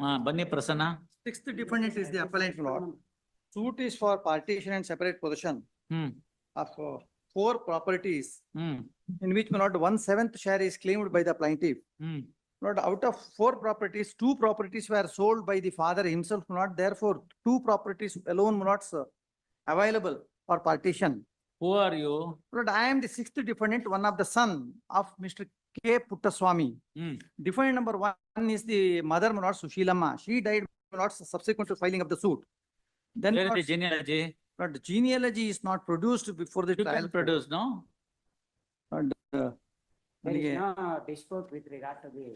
ಹಾ ಬನ್ನಿ Prasanna Sixth defendant is the appellant lord. Suit is for partition and separate possession hmm of uh, four properties hmm in which my lord one seventh share is claimed by the plaintiff. Hmm Lord, out of four properties, two properties were sold by the father himself, not therefore two properties alone were not sir, available for partition. Who are you Lord, I am the sixth defendant, one of the son of Mr. K. Puttaswamy. Hmm Defendant number one is the mother, my lord Sushilamma. She died, my lord, subsequent to filing of the suit. Then, my lord, genealogy Lord, genealogy is not produced before the you trial. Can produce no Lord, uh, There is ನನಗೆ- no dispute with regard to the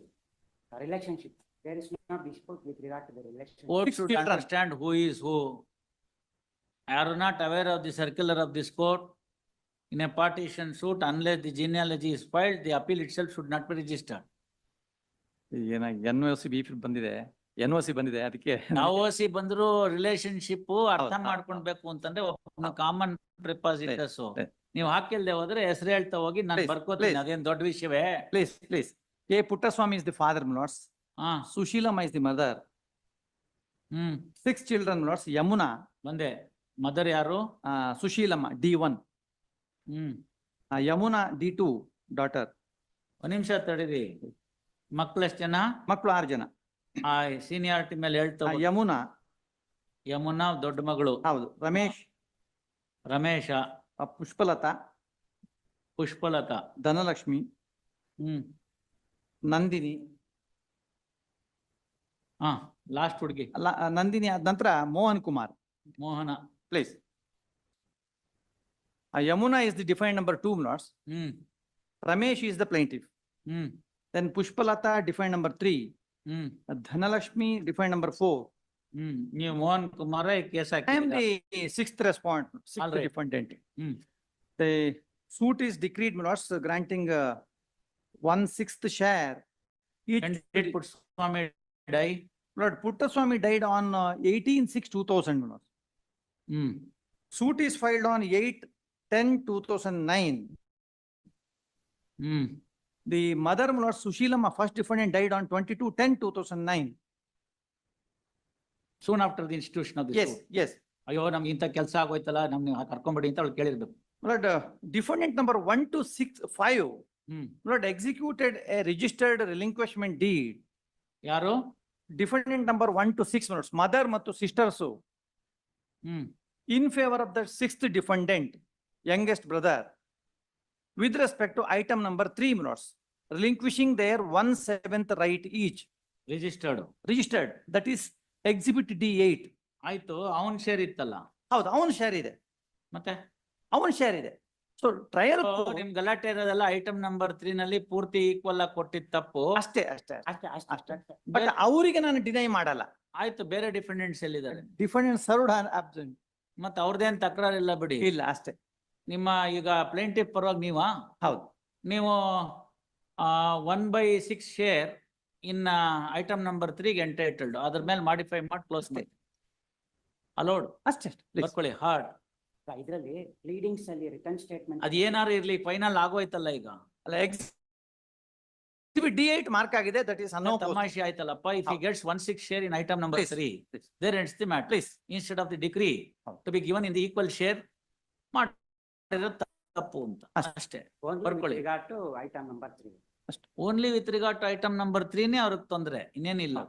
relationship. There is no dispute with regard to the relationship. Court Six should children. understand who is who. Are not aware of the circular of this court. In a partition suit, unless the genealogy is filed, the appeal itself should not be registered. ಏನ N O C B ಬಂದಿದೆ. N O C ಬಂದಿದೆ ಅದಕ್ಕೆ ನಾವು C ಬಂದ್ರು relationship ಅರ್ಥ ಹೌದು. ಮಾಡ್ಕೊಳ್ಬೇಕು ಅಂತಂದ್ರೆ ಒಬ್ಬ ಕಾಮನ್ ಪ್ರಿಪಾಸಿಟರ್ಸ್ right. ನೀವು ಹಾಕಿಲ್ದೆ ಹೋದ್ರೆ ಹೆಸರು ಹೇಳ್ತಾ ಹೋಗಿ ನಾನು Please, ಬರ್ಕೋತೀನಿ please. ಅದೇನ್ ದೊಡ್ಡ ವಿಷಯವೇ? Please please K Puttaswamy is the father ಮಿಲಾಟ್ಸ್ ಹಾ. Sushilamma is the mother hmm. Six children ಮಿಲಾಟ್ಸ್ Yamuna ಬಂದೆ. ಮದರ್ ಯಾರು? ಆ, Sushilamma D one hmm. Yamuna D two daughter ಒಂದ್ ನಿಮಿಷ ತಡೀರಿ. ಮಕ್ಳು ಎಷ್ಟ್ ಜನ? ಮಕ್ಕಳು ಆರು ಜನ. ಆ ಸೀನಿಯಾರಿಟಿ ಮೇಲೆ ಆ, ಹೇಳ್ತಾ ಯಮುನಾ. ಯಮುನಾ ದೊಡ್ಡ ಮಗಳು. ಹೌದು. ರಮೇಶ್. ರಮೇಶ. ಆ, ಪುಷ್ಪಲತಾ. ಪುಷ್ಪಲತಾ. ಧನಲಕ್ಷ್ಮಿ. ಹ್ಮ್. ನಂದಿನಿ. ಹಾ ಲಾಸ್ಟ್ ಹುಡುಗಿ. ಅಲ್ಲ ಆ, ನಂದಿನಿ ಆದ ನಂತರ Mohan Kumar. Mohana. Please Yamuna is the defendant number two ಮಿಲಾಟ್ಸ್ hmm Ramesh is the plaintiff hmm then Pushpalatha defendant number three hmm Dhanalakshmi defendant number four hmm ನೀವು Mohan Kumara case I am hockey the sixth respondent, All sixth right. defendant. Hmm. The suit is decreed, my lords, granting uh, one sixth share. Each, Swami die Lord Puttaswamy died on uh, eighteen six two thousand, my lords. Hmm Suit is filed on eight ten two thousand nine. Hmm The mother, my lord Sushilama, first defendant died on twenty-two ten two thousand nine. Soon after the institution of Yes, yes. ಅಯ್ಯೋ ನಮ್ಗೆ ಇಂಥ ಕೆಲಸ ಆಗೋಯ್ತಲ್ಲ ನಮ್ಗೆ ಕರ್ಕೊಂಬಿಡಿ ಅಂತ ಅವ್ಳು ಕೇಳಿರ್ಬೇಕು My Lord, uh, defendant number one to six five, hmm my lord executed a registered relinquishment deed. ಯಾರು Defendant number one to six minutes, mother ಮತ್ತು sisters hmm in favor of the sixth defendant, Youngest brother. With respect to item number three minutes, relinquishing their one seventh right each, registered registered, that is exhibit D eight. ಆಯ್ತು ಅವನ್ share ಇತ್ತಲ್ಲ ಹೌದು, ಅವನ share ಇದೆ, ಮತ್ತೆ ಅವನ share ಇದೆ. So trial, So, ನಿಮ್ ಗಲಾಟೆ ಇರೋದೆಲ್ಲ ಐಟಮ್ ನಂಬರ್ ತ್ರೀ ನಲ್ಲಿ ಪೂರ್ತಿ ಈಕ್ವಲ್ ಆಗಿ ಕೊಟ್ಟಿದ್ ತಪ್ಪು ಅಷ್ಟೇ ಅಷ್ಟೇ. ಅಷ್ಟೇ, ಅಷ್ಟೇ, ಅಷ್ಟೇ, ಅಷ್ಟೇ. But ಅವರಿಗೆ ನಾನು ಡಿನೈ ಮಾಡಲ್ಲ. ಆಯ್ತು ಬೇರೆ ಡಿಫೆಂಡೆಂಟ್ಸ್ ಎಲ್ಲಿದ್ದಾರೆ Defendant served an absent. ಮತ್ತೆ ಅವ್ರದ್ದೇನ್ ತಕರಾರಿಲ್ಲ ಬಿಡಿ ಇಲ್ಲ ಅಷ್ಟೇ, ನಿಮ್ಮ ಈಗ ಪ್ಲೇಂಟಿಫ್ ಪರವಾಗಿ ನೀವಾ? ಹೌದು. ನೀವು one by six share in item number ತ್ರೀಗೆ entitled ಅದ್ರ ಮೇಲೆ ಮಾಡಿಫೈ ಮಾಡಿ ಕ್ಲೋಸ್ ಮಾಡಿ. ಅಲೋಡ್ ಅಷ್ಟೇ. ಬರ್ಕೊಳ್ಳಿ. ಹಾರ್ಡ್ ಇದ್ರಲ್ಲಿ ಲೀಡಿಂಗ್ಸ್ ಅಲ್ಲಿ ರಿಟರ್ನ್ ಸ್ಟೇಟ್ಮೆಂಟ್ ಅದ್ ಏನಾರು ಇರ್ಲಿ ಫೈನಲ್ ಆಗೋಯ್ತಲ್ಲ ಈಗ. ಅಲ್ಲ ಎಕ್ಸ್ ಡಿ ಏಟ್ ಮಾರ್ಕ್ ಆಗಿದೆ, ದಟ್ ಇಸ್ ಅನ್ನೋ ತಮಾಷೆ ಆಯ್ತಲ್ಲಪ್ಪ. If he gets one six share in item number three. There ends the matter please instead of the degree to be given in the equal share ಮಾಡಿರೋ ತಪ್ಪು ಅಂತ. ಅಷ್ಟೇ. ಅಷ್ಟೇ. ಬರ್ಕೊಳ್ಳಿ item number three only with regard to item number ತ್ರೀನೇ ಅವ್ರಿಗೆ ತೊಂದ್ರೆ. ಇನ್ನೇನಿಲ್ಲ.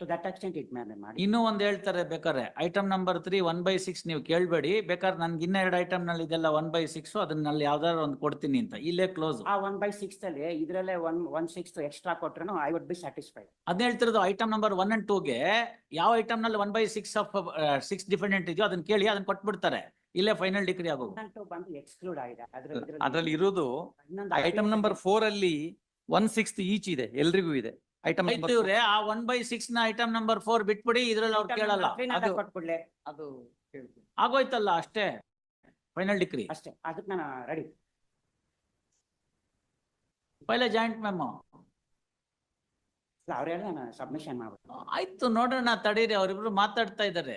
To that extent it ಮೇಲೆ ಮಾಡಿ ಇನ್ನೂ ಒಂದ್ ಹೇಳ್ತಾರೆ ಬೇಕಾದ್ರೆ. Item number three one by six ನೀವು ಕೇಳ್ಬೇಡಿ. ಬೇಕಾದ್ರೆ ನನ್ಗೆ ಇನ್ನ ಎರಡು ಐಟಮ್ನಲ್ಲಿ ಇದೆಲ್ಲ ಒನ್ ಬೈ ಸಿಕ್ಸ್ ಅದನ್ನಲ್ಲಿ ಯಾವ್ದಾದ್ರು ಒಂದು ಕೊಡ್ತೀನಿ ಅಂತ. ಇಲ್ಲೇ ಕ್ಲೋಸ್ ಆ ಒನ್ ಬೈ ಸಿಕ್ಸ್ ಅಲ್ಲಿ ಇದ್ರಲ್ಲೇ ಒನ್ ಒನ್ ಸಿಕ್ಸ್ ಎಕ್ಸ್ಟ್ರಾ ಕೊಟ್ರು ಐ ವುಡ್ ಬಿ ಸ್ಯಾಟಿಸ್ಫೈಡ್ ಅದ್ ಹೇಳ್ತಿರೋದು ಐಟಮ್ ನಂಬರ್ ಒನ್ ಅಂಡ್ ಟೂಗೆ ಯಾವ ಐಟಮ್ನಲ್ಲಿ one by six of six defendant ಇದೆಯೋ ಅದನ್ನ ಕೇಳಿ ಅದನ್ನ ಕೊಟ್ಬಿಡ್ತಾರೆ. ಇಲ್ಲೇ ಫೈನಲ್ ಡಿಗ್ರಿ ಆಗೋದು ಬಂದು ಎಕ್ಸ್ಕ್ಲೂಡ್ ಆಗಿದೆ. ಅದ್ರ ಅದ್ರಲ್ಲಿ ಇರೋದು ಐಟಮ್ ನಂಬರ್ ಫೋರ್ ಅಲ್ಲಿ ಒನ್ ಸಿಕ್ಸ್ತ್ ಈಚ್ ಇದೆ, ಎಲ್ರಿಗೂ ಇದೆ. ಐಟಮ್ ಇವ್ರೆ ಆ ಒನ್ ಬೈ ಸಿಕ್ಸ್ನ ಐಟಮ್ ನಂಬರ್ ಫೋರ್ ಬಿಟ್ಬಿಡಿ ಇದ್ರಲ್ಲಿ ಅವ್ರು ಕೇಳಲ್ಲ. ಅದು- ಕೊಟ್ಬಿಡ್ಲೆ ಅದು ಆಗೋಯ್ತಲ್ಲ ಅಷ್ಟೇ ಫೈನಲ್ ಡಿಗ್ರಿ ಅಷ್ಟೇ ಅದಕ್ಕೆ ನಾನು ರೆಡಿ ಪೈಲೆ ಜಾಯಿಂಟ್ ಮ್ಯಾಮ್ ಅವ್ರು ಹೇಳಿ ನಾನು ಸಬ್ಮಿಷನ್ ಮಾಡ್ಬೇಕು ಆಯ್ತು ನೋಡೋಣ ತಡೀರಿ ಅವ್ರಿಬ್ರು ಮಾತಾಡ್ತಾ ಇದ್ದಾರೆ.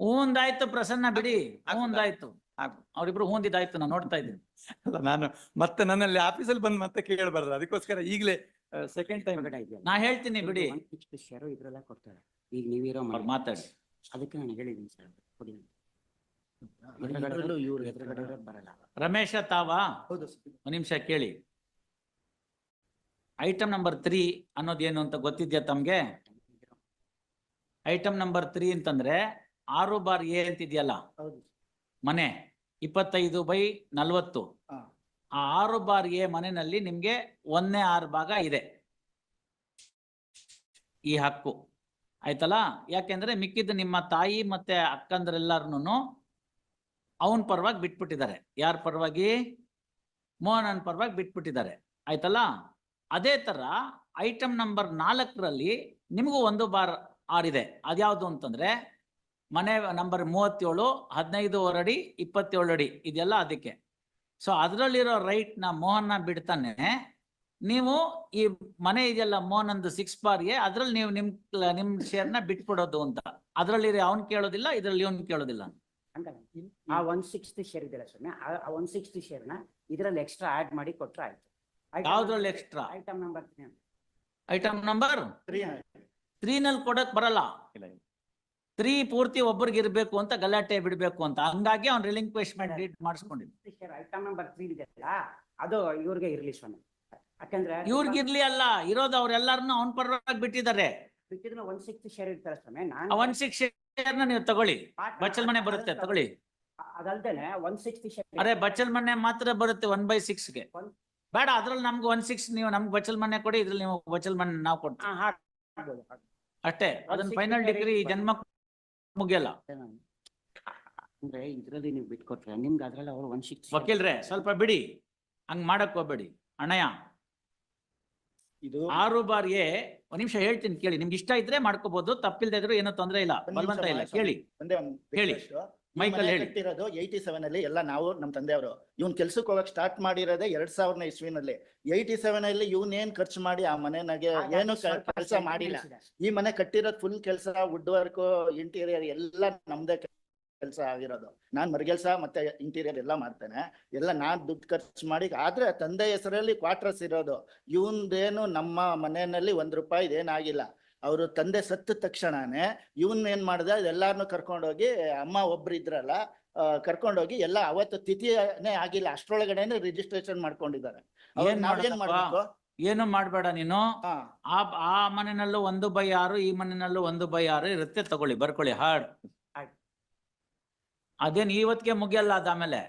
ಒಂದಾಯ್ತು ಪ್ರಸನ್ನ ಬಿಡಿ. ಹೂಂದಾಯ್ತು. ಅವ್ರಿಬ್ರು ಹೊಂದಿದ್ದಾಯ್ತು ನಾನು ನೋಡ್ತಾ ಇದ್ದೀನಿ. ಅಲ್ಲ ನಾನು ಮತ್ತೆ ನನ್ನಲ್ಲಿ ಆಫೀಸಲ್ಲಿ ಬಂದು ಮತ್ತೆ ಕೇಳಬಾರ್ದು. ಅದಕ್ಕೋಸ್ಕರ ಈಗಲೇ ಸೆಕೆಂಡ್ ಟೈಮ್. ನಾ ಹೇಳ್ತೀನಿ ಬಿಡಿ. sixth ಇದ್ರಲ್ಲ ಕೊಡ್ತಾರೆ. ಈಗ ನೀವಿರೋ ಮಾತಾಡಿ. ಅದಕ್ಕೆ ನಾನು ಹೇಳಿದ್ದೀನಿ ಸರ್ ಕೊಡಿ ಬರಲ್ಲ. ರಮೇಶ ತಾವಾ? ಹೌದು ಒಂದ್ ನಿಮಿಷ ಕೇಳಿ. ಐಟಮ್ ನಂಬರ್ ತ್ರೀ ಅನ್ನೋದೇನು ಅಂತ ಗೊತ್ತಿದ್ಯಾ ತಮ್ಗೆ? ಐಟಮ್ ನಂಬರ್ ತ್ರೀ ಅಂತಂದ್ರೆ ಆರು ಬಾರ್ ಎ ಅಂತಿದ್ಯಲ್ಲ? ಮನೆ ಇಪ್ಪತ್ತೈದು ಬೈ ನಲ್ವತ್ತು. ಆ ಆರು ಬಾರ್ ಎ ಮನೆಯಲ್ಲಿ ನಿಮ್ಗೆ ಒಂದನೇ ಆರು ಭಾಗ ಇದೆ. ಈ ಹಕ್ಕು. ಆಯ್ತಲ್ಲ? ಯಾಕೆಂದ್ರೆ ಮಿಕ್ಕಿದ್ದು ನಿಮ್ಮ ತಾಯಿ ಮತ್ತೆ ಅಕ್ಕಂದ್ರೆಲ್ಲಾರನು ಅವನ್ ಪರವಾಗಿ ಬಿಟ್ಬಿಟ್ಟಿದ್ದಾರೆ. ಯಾರ ಪರವಾಗಿ? ಮೋಹನನ್ ಪರವಾಗಿ ಬಿಟ್ಬಿಟ್ಟಿದ್ದಾರೆ. ಆಯ್ತಲ್ಲ? ಅದೇ ತರ ಐಟಮ್ ನಂಬರ್ ನಾಲ್ಕರಲ್ಲಿ ನಿಮಗೂ ಒಂದು ಬಾರ್ ಆರಿದೆ. ಅದ್ಯಾವುದು ಅಂತಂದ್ರೆ ಮನೆ ನಂಬರ್ ಮೂವತ್ತೇಳು ಹದಿನೈದುವರೆ ಅಡಿ ಇಪ್ಪತ್ತೇಳು ಅಡಿ ಇದೆಲ್ಲ ಅದಕ್ಕೆ. ಸೊ ಅದರಲ್ಲಿರೋ ರೈಟ್ನ ಮೋಹನ್ನ ಬಿಡ್ತಾನೆ. ನೀವು ಈ ಮನೆ ಇದೆಯಲ್ಲ ಮೋಹನಂದು ಸಿಕ್ಸ್ ಬಾರ್ಗೆ ಅದ್ರಲ್ಲಿ ನೀವು ನಿಮ್ ನಿಮ್ ಶೇರ್ನ ಬಿಟ್ಬಿಡೋದು ಅಂತ. ಅದ್ರಲ್ಲಿ ಅವ್ನ್ ಕೇಳೋದಿಲ್ಲ ಇದ್ರಲ್ಲಿ ಇವನ್ ಕೇಳೋದಿಲ್ಲ. ಹಂಗಲ್ಲ. ಆ ಒನ್ ಸಿಕ್ಸ್ತ್ ಶೇರ್ ಇದೆಯಲ್ಲ ಆ ಒನ್ ಸಿಕ್ಸ್ತ್ ಶೇರ್ನ ಇದ್ರಲ್ಲಿ ಎಕ್ಸ್ಟ್ರಾ ಆಡ್ ಮಾಡಿ ಕೊಟ್ರೆ ಆಯ್ತು. ಯಾವ್ದ್ರಲ್ಲಿ extra item number item number three ತ್ರೀನಲ್ಲಿ ಕೊಡಕ್ ಬರಲ್ಲ. ತ್ರೀ ಪೂರ್ತಿ ಒಬ್ಬರಿಗೆ ಇರಬೇಕು ಅಂತ ಗಲಾಟೆ ಬಿಡಬೇಕು ಅಂತ. ಹಂಗಾಗಿ ಅವ್ನ್ ರಿಲಿಂಕ್ವೆಶ್ಮೆಂಟ್ ಡೀಟ್ ಮಾಡಿಸ್ಕೊಂಡಿದ್ದು. ಅದು ಇವ್ರಿಗೆ ಇರ್ಲಿ ಸ್ವಾಮಿ. ಯಾಕಂದ್ರೆ ಇವ್ರಿಗಿರ್ಲಿ ಅಲ್ಲ ಇರೋದು ಅವ್ರೆಲ್ಲಾರನು ಅವ್ನ ಪರವಾಗಿ ಬಿಟ್ಟಿದ್ದಾರೆ. ಬಿಟ್ಟಿದ್ರೆ ಒನ್ ಸಿಕ್ಸ್ ಶೇರ್ ಇರ್ತಾರೆ ಸ್ವಾಮಿ. ನಾನು ಒನ್ ಸಿಕ್ಸ್ ಶೇರ್ನ ನೀವು ತಗೊಳ್ಳಿ. ಬಚ್ಚಲ್ ಮನೆ ಬರುತ್ತೆ ತಗೊಳ್ಳಿ. ಅದಲ್ದೇನೆ ಒನ್ ಸಿಕ್ಸ್ತ್ ಶೇರ್ ಅರೆ ಬಚ್ಚಲ್ ಮನೆ ಮಾತ್ರ ಬರುತ್ತೆ ಒನ್ ಬೈ ಸಿಕ್ಸ್ಗೆ ಬೇಡ ಅದ್ರಲ್ಲಿ ನಮ್ಗೆ ಒನ್ ಸಿಕ್ಸ್ ನೀವು ನಮ್ಗೆ ಬಚ್ಚಲ್ ಮನೆ ಕೊಡಿ ಇದ್ರಲ್ಲಿ ನೀವು ಬಚ್ಚಲ್ ಮನೆ ನಾವು ಕೊಡ್ತೀವಿ. ಅಷ್ಟೇ. ಅದನ್ನ ಫೈನಲ್ ಡಿಗ್ರಿ ಜನ್ಮ ಮುಗಿಯಲ್ಲ? ಅಂದ್ರೆ ಇದ್ರಲ್ಲಿ ನೀವು ಬಿಟ್ಕೊಟ್ರೆ ನಿಮ್ಗೆ ಅದ್ರಲ್ಲಿ ಅವ್ರು ಒಂದ್ ವಕೀಲ್ರೆ ಸ್ವಲ್ಪ ಬಿಡಿ. ಹಂಗ್ ಮಾಡಕ್ ಹೋಗ್ಬೇಡಿ. ಅಣ್ಣಯ್ಯ ಇದು ಆರು ಬಾರಿಗೆ ಒಂದ್ ನಿಮಿಷ ಹೇಳ್ತೀನಿ ಕೇಳಿ. ನಿಮ್ಗೆ ಇಷ್ಟ ಇದ್ರೆ ಮಾಡ್ಕೋಬಹುದು ತಪ್ಪಿಲ್ದೇ ಇದ್ರು ಏನೋ ತೊಂದ್ರೆ ಇಲ್ಲ. ಬಲವಂತ ಇಲ್ಲ. ಕೇಳಿ. ಒಂದೇ ಒಂದು ಹೇಳಿ. ಮೈಕಲ್ ಹೇಳಿ. ಕಟ್ಟಿರೋದು ಏಯ್ಟಿ ಸೆವೆನ್ ಅಲ್ಲಿ ಎಲ್ಲ ನಾವು ನಮ್ ತಂದೆಯವರು. ಇವನ್ ಕೆಲ್ಸಕ್ಕೆ ಹೋಗಕ್ ಸ್ಟಾರ್ಟ್ ಮಾಡಿರೋದೇ ಎರಡ್ ಸಾವಿರದ ಇಸ್ವಿನಲ್ಲಿ. ಏಯ್ಟಿ ಸೆವೆನ್ ಅಲ್ಲಿ ಇವನೇನ್ ಏನ್ ಖರ್ಚು ಮಾಡಿ ಆ ಮನೆನಾಗೆ ಏನು ಕೆಲಸ ಮಾಡಿಲ್ಲ. ಈ ಮನೆ ಕಟ್ಟಿರೋದ್ ಫುಲ್ ಕೆಲಸ ವುಡ್ ವರ್ಕ್ ಇಂಟೀರಿಯರ್ ಎಲ್ಲ ನಮ್ದೇ ಕೆಲಸ ಆಗಿರೋದು. ನಾನ್ ಮರಗೆಲ್ಸ ಮತ್ತೆ ಇಂಟೀರಿಯರ್ ಎಲ್ಲ ಮಾಡ್ತೇನೆ. ಎಲ್ಲ ನಾನ್ ದುಡ್ಡು ಖರ್ಚು ಮಾಡಿ ಆದ್ರೆ ತಂದೆ ಹೆಸರಲ್ಲಿ ಕ್ವಾರ್ಟರ್ಸ್ ಇರೋದು. ಇವಂದೇನು ನಮ್ಮ ಮನೆಯಲ್ಲಿ ಒಂದ್ ರೂಪಾಯಿ ಏನಾಗಿಲ್ಲ. ಅವರು ತಂದೆ ಸತ್ತ ತಕ್ಷಣನೇ ಇವನ್ ಏನ್ ಮಾಡ್ದ? ಎಲ್ಲಾರನು ಕರ್ಕೊಂಡೋಗಿ ಅಮ್ಮ ಒಬ್ರು ಇದ್ರಲ್ಲ ಆ, ಕರ್ಕೊಂಡೋಗಿ ಎಲ್ಲ ಅವತ್ತು ತಿಥಿನೇ ಆಗಿಲ್ಲ ಅಷ್ಟ್ರೊಳಗಡೆನೆ ರಿಜಿಸ್ಟ್ರೇಷನ್ ಮಾಡ್ಕೊಂಡಿದ್ದಾರೆ. ಏನ್ ನಾವೇನ್ ಮಾಡ್ಬೇಕು? ಏನು ಮಾಡ್ಬೇಡ ನೀನು? ಆ ಆ ಮನೆಯಲ್ಲೂ ಒಂದು ಬೈ ಆರು ಈ ಮನೆಯಲ್ಲೂ ಒಂದು ಬೈ ಆರು ಇರುತ್ತೆ ತಗೊಳ್ಳಿ ಬರ್ಕೊಳ್ಳಿ ಹಾಡ್. ಅದೇನ್ ಇವತ್ತಿಗೆ ಮುಗಿಯಲ್ಲ ಅದಾಮೇಲೆ.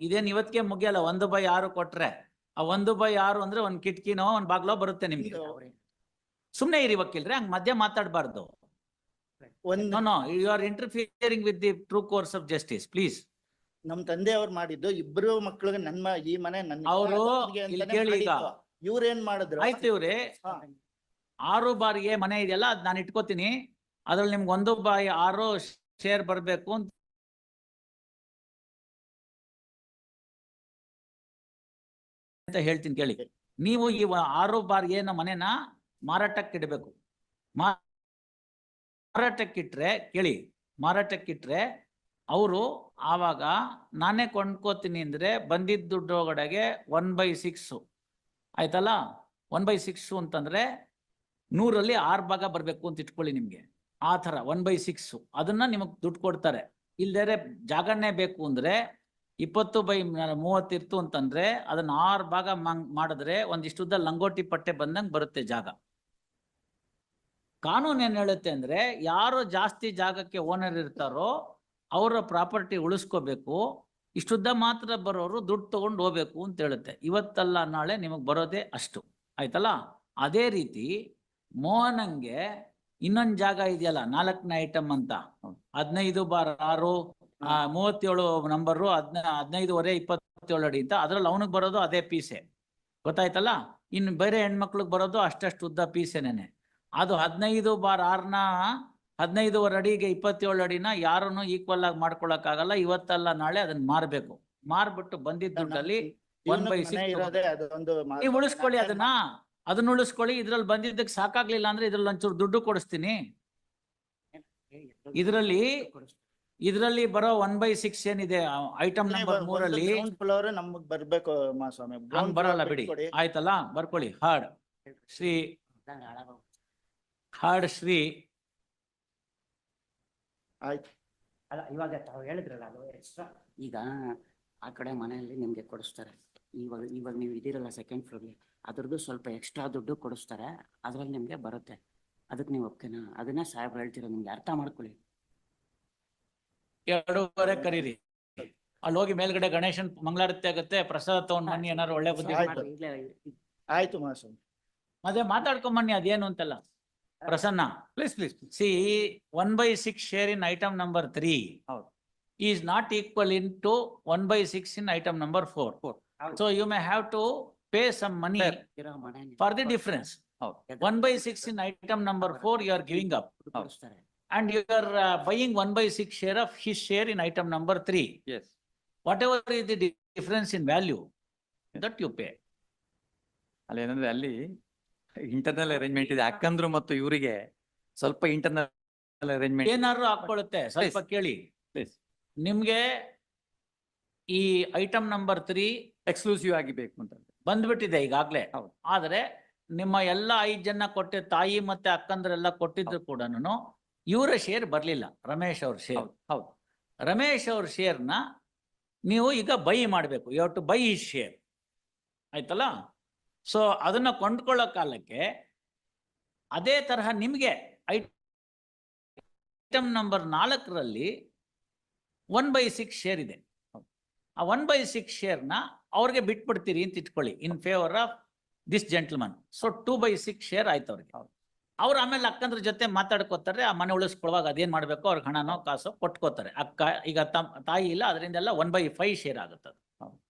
ಇದೇನ್ ಇವತ್ತಿಗೆ ಮುಗಿಯಲ್ಲ ಒಂದು ಬೈ ಆರು ಕೊಟ್ರೆ. ಆ ಒಂದು ಬೈ ಆರು ಅಂದ್ರೆ ಒಂದ್ ಕಿಟಕಿನೋ ಒಂದ್ ಬಾಗ್ಲೋ ಬರುತ್ತೆ ನಿಮ್ಗೆ. ಸುಮ್ನೆ ಇರಿ ವಕೀಲ್ರೆ ಹಂಗ್ ಮಧ್ಯ ಮಾತಾಡಬಾರ್ದು. ಒಂದ್ no no you are interfering with the true course of justice please ನಮ್ ತಂದೆಯವ್ರು ಮಾಡಿದ್ದು ಇಬ್ರು ಮಕ್ಳಿಗೆ ನನ್ನ ಈ ಮನೆ ನನ್ನ ಅವ್ರು ಇಲ್ಲಿ ಕೇಳಿ ಈಗ. ಇವ್ರೇನ್ ಮಾಡಿದ್ರು? ಆಯ್ತು ಇವ್ರೆ. ಹಾ. ಆರು ಬಾರಿಗೆ ಮನೆ ಇದೆಯಲ್ಲ ಅದ್ ನಾನು ಇಟ್ಕೋತೀನಿ. ಅದ್ರಲ್ಲಿ ನಿಮ್ಗೆ ಒಂದು ಬಾಯಿ ಆರು ಶೇರ್ ಬರ್ಬೇಕು ಅಂತ. ಅಂತ ಹೇಳ್ತೀನಿ ಕೇಳಿ. ನೀವು ಈ ವ- ಆರು ಬಾರಿಗೆ ಏನ ಮನೆನ ಮಾರಾಟಕ್ಕೆ ಇಡಬೇಕು. ಮಾರಾಟಕ್ಕಿಟ್ರೆ, ಕೇಳಿ, ಮಾರಾಟಕ್ಕಿಟ್ರೆ ಅವರು ಆವಾಗ ನಾನೇ ಕೊಂಡ್ಕೋತೀನಿ ಅಂದ್ರೆ ಬಂದಿದ್ದ ದುಡ್ಡು ಒಳಗಡೆಗೆ ಒನ್ ಬೈ ಸಿಕ್ಸು ಆಯ್ತಲ್ಲ? ಒನ್ ಬೈ ಸಿಕ್ಸು ಅಂತಂದ್ರೆ ನೂರಲ್ಲಿ ಆರು ಭಾಗ ಬರ್ಬೇಕು ಅಂತ ಇಟ್ಕೊಳ್ಳಿ ನಿಮ್ಗೆ. ಆ ಥರ ಒನ್ ಬೈ ಸಿಕ್ಸು ಅದನ್ನ ನಿಮಗೆ ದುಡ್ಡು ಕೊಡ್ತಾರೆ. ಇಲ್ದೇರೆ ಜಾಗರಣೆ ಬೇಕು ಅಂದ್ರೆ ಇಪ್ಪತ್ತು ಬೈ ಮೂವತ್ತಿರ್ತು ಅಂತಂದ್ರೆ ಅದನ್ನ ಆರು ಭಾಗ ಮಾಡಿದ್ರೆ ಒಂದಿಷ್ಟುದ್ದ ಲಂಗೋಟಿ ಪಟ್ಟೆ ಬಂದಂಗೆ ಬರುತ್ತೆ ಜಾಗ. ಕಾನೂನು ಏನ್ ಹೇಳುತ್ತೆ ಅಂದ್ರೆ ಯಾರು ಜಾಸ್ತಿ ಜಾಗಕ್ಕೆ ಓನರ್ ಇರ್ತಾರೋ ಅವರ ಪ್ರಾಪರ್ಟಿ ಉಳಿಸ್ಕೋಬೇಕು, ಇಷ್ಟುದ್ದ ಮಾತ್ರ ಬರೋರು ದುಡ್ಡು ತಗೊಂಡು ಹೋಗ್ಬೇಕು ಅಂತ ಹೇಳುತ್ತೆ. ಇವತ್ತಲ್ಲ ನಾಳೆ ನಿಮಗೆ ಬರೋದೇ ಅಷ್ಟು. ಆಯ್ತಲ್ಲ? ಅದೇ ರೀತಿ ಮೋಹನಂಗೆ ಇನ್ನೊಂದು ಜಾಗ ಇದೆಯಲ್ಲ, ನಾಲ್ಕನೇ ಐಟಮ್ ಅಂತ. ಹದಿನೈದು ಬಾರ್ ಆರು ಮೂವತ್ತೇಳು ನಂಬರು ಹದಿನ, ಹದಿನೈದುವರೆ ಇಪ್ಪತ್ತೇಳು ಅಡಿ ಅಂತ. ಅದ್ರಲ್ಲಿ ಅವನಿಗೆ ಬರೋದು ಅದೇ ಪೀಸೆ. ಗೊತ್ತಾಯ್ತಲ್ಲ? ಇನ್ನು ಬೇರೆ ಹೆಣ್ಮಕ್ಳಿಗೆ ಬರೋದು ಅಷ್ಟಷ್ಟು ಉದ್ದ ಪೀಸೆನೇನೆ. ಅದು ಹದಿನೈದು ಬಾರ್ ಆರ್ನ ಹದಿನೈದುವರೆ ಅಡಿಗೆ ಇಪ್ಪತ್ತೇಳು ಅಡಿನ ಯಾರನ್ನು ಈಕ್ವಲ್ ಆಗಿ ಮಾಡ್ಕೊಳಕ್ ಆಗಲ್ಲ ಇವತ್ತಲ್ಲ ನಾಳೆ ಅದನ್ನ ಮಾರ್ಬೇಕು. ಮಾರ್ಬಿಟ್ಟು ಬಂದಿದ್ದ ದುಡ್ಡಲ್ಲಿ ಒನ್ ಬೈ ಸಿಕ್ಸ್ ಉಳಿಸ್ಕೊಳ್ಳಿ ಅದನ್ನ. ಅದನ್ನ ಉಳಿಸ್ಕೊಳ್ಳಿ. ಇದ್ರಲ್ಲಿ ಬಂದಿದ್ದಕ್ಕೆ ಸಾಕಾಗ್ಲಿಲ್ಲ ಅಂದ್ರೆ ಇದ್ರಲ್ಲಿ ಒಂಚೂರು ದುಡ್ಡು ಕೊಡಿಸ್ತೀನಿ. ಇದ್ರಲ್ಲಿ ಇದರಲ್ಲಿ ಬರೋ ಒನ್ ಬೈ ಸಿಕ್ಸ್ ಏನಿದೆ ಐಟಮ್ ನಂಬರ್ ಮೂರಲ್ಲಿ ನಮಗ್ ಬರ್ಬೇಕು ಬರಲ್ಲ ಬಿಡಿ. ಆಯ್ತಲ್ಲ? ಬರ್ಕೊಳ್ಳಿ. ಹಾರ್ಡ್ ಶ್ರೀ. ಹಾಡ್ ಶ್ರೀ ಆಯ್ತು. ಅಲ್ಲ ಇವಾಗ ತಾವು ಹೇಳಿದ್ರಲ್ಲ ಅದು ಎಕ್ಸ್ಟ್ರಾ ಈಗ ಆ ಕಡೆ ಮನೆಯಲ್ಲಿ ನಿಮ್ಗೆ ಕೊಡಿಸ್ತಾರೆ. ಇವಾಗ ಇವಾಗ ನೀವು ಇದಿರಲ್ಲ ಸೆಕೆಂಡ್ ಫ್ಲೋರ್ಗೆ ಅದ್ರದ್ದು ಸ್ವಲ್ಪ ಎಕ್ಸ್ಟ್ರಾ ದುಡ್ಡು ಕೊಡಿಸ್ತಾರೆ. ಅದ್ರಲ್ಲಿ ನಿಮ್ಗೆ ಬರುತ್ತೆ. ಅದಕ್ಕೆ ನೀವು ಒಪ್ಕೆನಾ ಅದನ್ನ ಸಾಹೇಬ್ರು ಹೇಳ್ತಿರೋ ನಿಮ್ಗೆ ಅರ್ಥ ಮಾಡ್ಕೊಳ್ಳಿ. ಎರಡೂವರೆ ಕರೀರಿ. ಅಲ್ಲಿ ಹೋಗಿ ಮೇಲ್ಗಡೆ ಗಣೇಶನ್ ಮಂಗಳಾರತಿ ಆಗುತ್ತೆ ಪ್ರಸಾದ ತಗೊಂಡ್ ಬನ್ನಿ ಏನಾರು ಒಳ್ಳೆ ಬುದ್ಧಿ ಆಯ್ತು. ಮಾಡಿ. ಈಗ್ಲೇ ಆಯ್ತು ಮತ್ತೆ ಅದೇನು ಅಂತಲ್ಲ. Prasanna please please C one by six share in item number three ಹೌದು. Is not equal in to one by six in item number four Four. ಹೌದು. So you may have to pay some money Fair. ಇರೋ ಮನೆ for the difference ಹೌದು one by six in item number four you are giving up ಕೊಡಿಸ್ತಾರೆ and you are uh, buying one by six share of his share in item number three. Yes Whatever is the di- difference in value, that you pay. ಅಲ್ಲಿ ಏನಂದ್ರೆ ಅಲ್ಲಿ Internal arrangement ಇದೆ. ಅಕ್ಕಂದ್ರು ಮತ್ತು ಇವರಿಗೆ ಸ್ವಲ್ಪ internal arrangement ಏನಾದ್ರು ಹಾಕೊಳ್ಳುತ್ತೆ ಸ್ವಲ್ಪ ಕೇಳಿ. Please. ನಿಮ್ಗೆ ಈ ಐಟಮ್ ನಂಬರ್ ತ್ರೀ ಎಕ್ಸ್ಕ್ಲೂಸಿವ್ ಆಗಿ ಬೇಕು ಅಂತ. ಬಂದ್ಬಿಟ್ಟಿದೆ ಈಗಾಗ್ಲೇ. ಹೌದು. ಆದ್ರೆ ನಿಮ್ಮ ಎಲ್ಲ ಐದ್ ಜನ ಕೊಟ್ಟ ತಾಯಿ ಮತ್ತೆ ಅಕ್ಕಂದ್ರೆಲ್ಲ ಕೊಟ್ಟಿದ್ರು ಕೂಡ ಇವರ ಶೇರ್ ಬರ್ಲಿಲ್ಲ. ರಮೇಶ್ ಅವ್ರ ಶೇರ್ ಹೌದು ಹೌದು. ರಮೇಶ್ ಅವ್ರ ಶೇರ್ನ ನೀವು ಈಗ ಬೈ ಮಾಡಬೇಕು. ಯು ಟು ಬೈ ಈ ಶೇರ್ ಆಯ್ತಲ್ಲ? ಸೊ ಅದನ್ನ ಕೊಂಡ್ಕೊಳ್ಳೋ ಕಾಲಕ್ಕೆ ಅದೇ ತರಹ ನಿಮಗೆ ಐಟಮ್ ನಂಬರ್ ನಾಲ್ಕರಲ್ಲಿ ಒನ್ ಬೈ ಸಿಕ್ಸ್ ಶೇರ್ ಇದೆ. ಆ ಒನ್ ಬೈ ಸಿಕ್ಸ್ ಶೇರ್ನ ಅವ್ರಿಗೆ ಬಿಟ್ಬಿಡ್ತೀರಿ ಅಂತ ಇಟ್ಕೊಳ್ಳಿ in favour of this gentleman so two by six share ಆಯ್ತು ಅವ್ರಿಗೆ. ಅವ್ರು ಅವ್ರು ಆಮೇಲೆ ಅಕ್ಕಂದ್ರ ಜೊತೆ ಮಾತಾಡ್ಕೋತಾರೆ ಆ ಮನೆ ಉಳಿಸ್ಕೊಳ್ಳುವಾಗ ಅದೇನ್ ಮಾಡಬೇಕು? ಅವ್ರಿಗೆ ಹಣನೋ ಕಾಸೋ ಕೊಟ್ಕೋತಾರೆ. ಅಕ್ಕ ಈಗ ತಾಯಿ ಇಲ್ಲ ಅದರಿಂದೆಲ್ಲ ಒನ್ ಬೈ ಫೈವ್ ಶೇರ್ ಆಗುತ್ತೆ ಅದು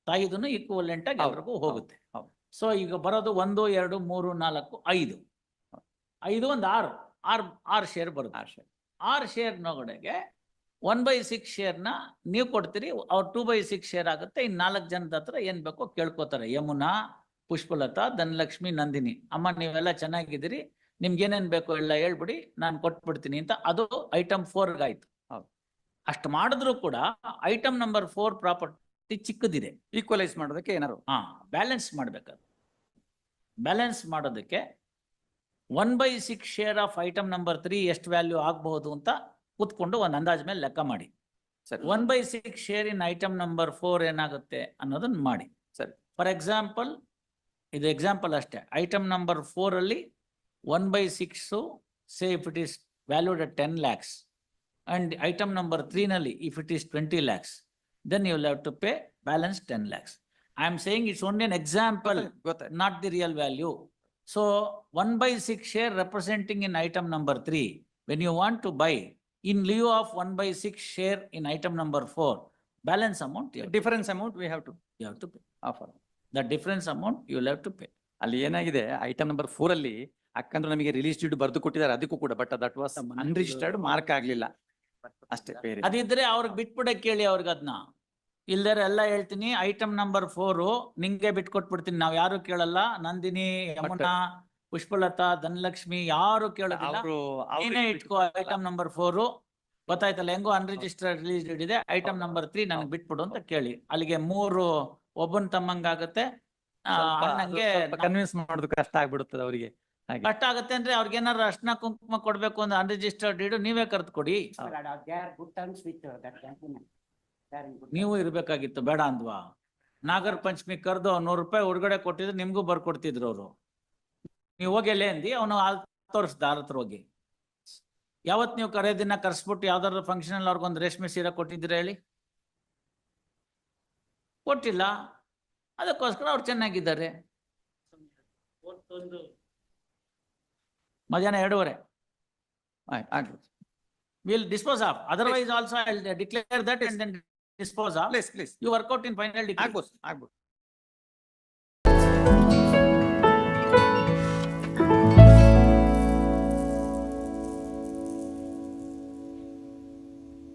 ತಾಯಿದೂ ಈಕ್ವಲೆಂಟ್ ಆಗಿ ಅವ್ರಿಗೂ ಹೋಗುತ್ತೆ. ಹೌದು. ಸೊ ಈಗ ಬರೋದು ಒಂದು ಎರಡು ಮೂರು ನಾಲ್ಕು ಐದು. ಐದು ಒಂದು ಆರು. ಆರು ಆರು ಶೇರ್ ಬರುತ್ತೆ. ಶೇರ್ ಆರು ಶೇರ್ ನೊಳಗೆ ಒನ್ ಬೈ ಸಿಕ್ಸ್ ಶೇರ್ನ ನೀವು ಕೊಡ್ತೀರಿ ಅವ್ರು ಟೂ ಬೈ ಸಿಕ್ಸ್ ಶೇರ್ ಆಗುತ್ತೆ ಇನ್ನು ನಾಲ್ಕು ಜನದ ಹತ್ರ ಏನು ಬೇಕೋ ಕೇಳ್ಕೊತಾರೆ. ಯಮುನಾ ಪುಷ್ಪಲತಾ ಧನಲಕ್ಷ್ಮಿ ನಂದಿನಿ. ಅಮ್ಮ ನೀವೆಲ್ಲ ಚೆನ್ನಾಗಿದ್ದೀರಿ ನಿಮ್ಗೆ ಏನೇನು ಬೇಕೋ ಎಲ್ಲ ಹೇಳ್ಬಿಡಿ ನಾನು ಕೊಟ್ಬಿಡ್ತೀನಿ ಅಂತ. ಅದು ಐಟಮ್ ಫೋರ್ಗಾಯ್ತು ಆಯ್ತು ಹೌದು. ಅಷ್ಟು ಮಾಡಿದ್ರು ಕೂಡ ಐಟಮ್ ನಂಬರ್ ಫೋರ್ ಪ್ರಾಪರ್ಟಿ ಚಿಕ್ಕದಿದೆ ಈಕ್ವಲೈಸ್ ಮಾಡೋದಕ್ಕೆ ಏನಾರು ಹಾ ಬ್ಯಾಲೆನ್ಸ್ ಮಾಡ್ಬೇಕದು ಬ್ಯಾಲೆನ್ಸ್ ಮಾಡೋದಕ್ಕೆ one by six share of item number three ಎಷ್ಟು ವ್ಯಾಲ್ಯೂ ಆಗಬಹುದು ಅಂತ ಕೂತ್ಕೊಂಡು ಒಂದು ಅಂದಾಜ್ ಮೇಲೆ ಲೆಕ್ಕ ಮಾಡಿ. ಸರಿ. One by six share in item number four ಏನಾಗುತ್ತೆ ಅನ್ನೋದನ್ನ ಮಾಡಿ. ಸರಿ. ಫಾರ್ ಎಕ್ಸಾಂಪಲ್ ಇದು ಎಕ್ಸಾಂಪಲ್ ಅಷ್ಟೇ. ಐಟಮ್ ನಂಬರ್ ಫೋರ್ ಅಲ್ಲಿ one by six say if it is valued at ten lakhs and item number ತ್ರೀನಲ್ಲಿ if it is twenty lakhs then you have to pay balance ten lakhs I am saying it's only an example ಗೊತ್ತಾಯ್ತು not the real value. So 1 by 6 share representing in item number 3, when you want to buy in lieu of 1 by 6 share in item number 4, balance amount you have to- difference amount we have to you have to pay. Offer The difference amount you will have to pay. ಅಲ್ಲಿ ಏನಾಗಿದೆ item number four ಅಲ್ಲಿ ಅಕ್ಕಂದ್ರು ನಮಗೆ release dude ಬರೆದು ಕೊಟ್ಟಿದ್ದಾರೆ ಅದಕ್ಕೂ ಕೂಡ but that was unregistered mark ಆಗ್ಲಿಲ್ಲ ಅಷ್ಟೇ ಬೇರೆ. ಅದಿದ್ರೆ ಅವ್ರಿಗೆ ಬಿಟ್ಬಿಡಕ್ಕೆ ಕೇಳಿ ಅವ್ರಿಗೆ ಅದನ್ನ ಇಲ್ದರೆ ಎಲ್ಲ ಹೇಳ್ತೀನಿ ಐಟಮ್ ನಂಬರ್ ಫೋರು ನಿಂಗೆ ಬಿಟ್ಕೊಟ್ಬಿಡ್ತೀನಿ ನಾವ್ ಯಾರು ಕೇಳಲ್ಲ ನಂದಿನಿ ಯಮುನಾ ಪುಷ್ಪಲತಾ ಧನಲಕ್ಷ್ಮಿ ಯಾರು ಕೇಳೋದಿಲ್ಲ. ಅವರು ನೀನೇ ಇಟ್ಕೋ ಐಟಮ್ ನಂಬರ್ ಫೋರು ಗೊತ್ತಾಯ್ತಲ್ಲ ಹೆಂಗೋ ಅನ್ರಿಜಿಸ್ಟರ್ಡ್ ರಿಲೀಸ್ ಇದೆ ಐಟಮ್ ನಂಬರ್ ತ್ರೀ ನನಗೆ ಬಿಟ್ಬಿಡು ಅಂತ ಕೇಳಿ. ಅಲ್ಲಿಗೆ ಮೂರು ಒಬ್ಬನ್ ತಮ್ಮಂಗಾಗತ್ತೆ. ಅಣ್ಣಂಗೆ ಕನ್ವಿನ್ಸ್ ಮಾಡೋದು ಕಷ್ಟ ಆಗ್ಬಿಡುತ್ತದೆ ಅವರಿಗೆ. ಹಾಗೆ. ಕಷ್ಟ ಆಗತ್ತೆ ಅಂದ್ರೆ ಅವ್ರಿಗೆ ಏನಾರು ಅರ್ಶನ ಕುಂಕುಮ ಕೊಡ್ಬೇಕು ಅಂದ್ರೆ ಅನ್ರಿಜಿಸ್ಟರ್ಡ್ ಇಡು ನೀವೇ ಕರ್ದು ಕೊಡಿ ನೀವು ಇರ್ಬೇಕಾಗಿತ್ತು ಬೇಡ ಅಂದ್ವಾ. ನಾಗರ ಪಂಚಮಿ ಕರೆದು ನೂರು ರೂಪಾಯಿ ಹೊರಗಡೆ ಕೊಟ್ಟಿದ್ರೆ ನಿಮ್ಗೂ ಬರ್ಕೊಡ್ತಿದ್ರು ಅವರು. ನೀವು ಹೋಗಿ ಎಲ್ಲೇ ಅಂದಿ ಅವನು ಆ ತೋರಿಸ್ದ ಅವ್ರ ಹತ್ರ ಹೋಗಿ. ಯಾವತ್ ನೀವು ಕರೆ ದಿನ ಕರ್ಸ್ಬಿಟ್ಟು ಯಾವ್ದಾದ್ರು ಫಂಕ್ಷನ್ ಅಲ್ಲಿ ಅವ್ರಿಗೊಂದು ರೇಷ್ಮೆ ಸೀರೆ ಕೊಟ್ಟಿದ್ದೀರಾ ಹೇಳಿ? ಕೊಟ್ಟಿಲ್ಲ. ಅದಕ್ಕೋಸ್ಕರ ಅವ್ರು ಚೆನ್ನಾಗಿದ್ದಾರೆ. ಮಧ್ಯಾಹ್ನ ಎರಡೂವರೆ. ಆಯ್ತು ಆಗ್ಬೋದು will dispose of otherwise also I declare that and then dispose of please please you work out in final degree ಆಗ್ಬೋದು ಆಗ್ಬೋದು.